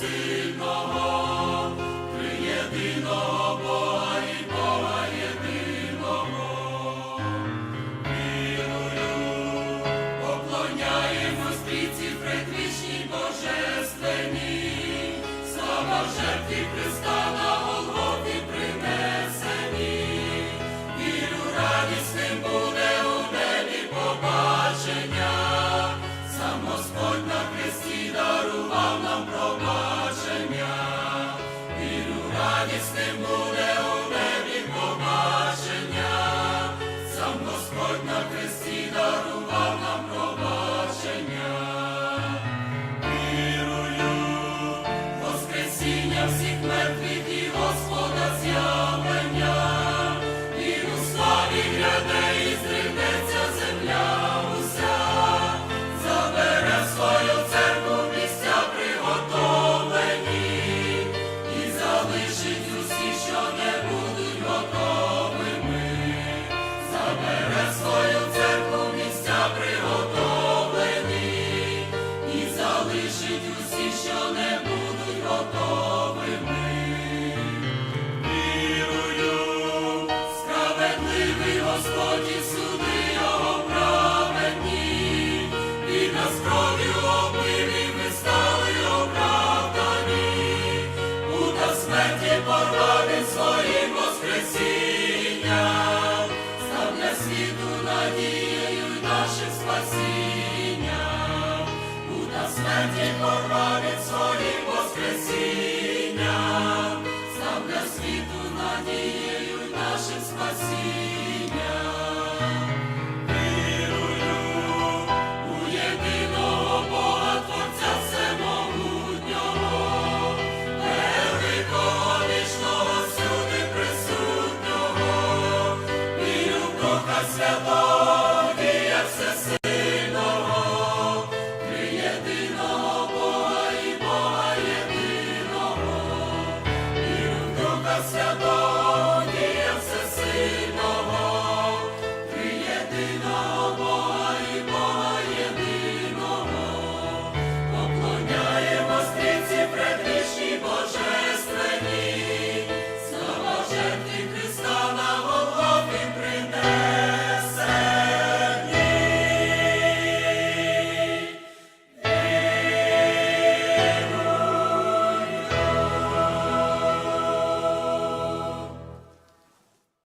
Всесильного, Триєдиного Бога і Бога єдиного. Вірую, поклоняємось трійці предвічній божественній, слава жертві Христа радісним буде у небі побачення, сам Господь на хресті дарував нам пробачення. Вірую, Воскресіння всіх мертвих залишить усі, що не будуть готовими. Вірую, справедливий Господь і суди його праведні, і нас кров'ю обмилі ми стали оправдані, Пута смерті порвав він своїм воскресінням, став для світу надією й нашим спасінням. Смерті порвав він своїм став для світу надією нашим спасінням. Вірую у єдиного Бога, Творця Всемогутнього, великого вічного всюди присутнього, вірю в. se adora.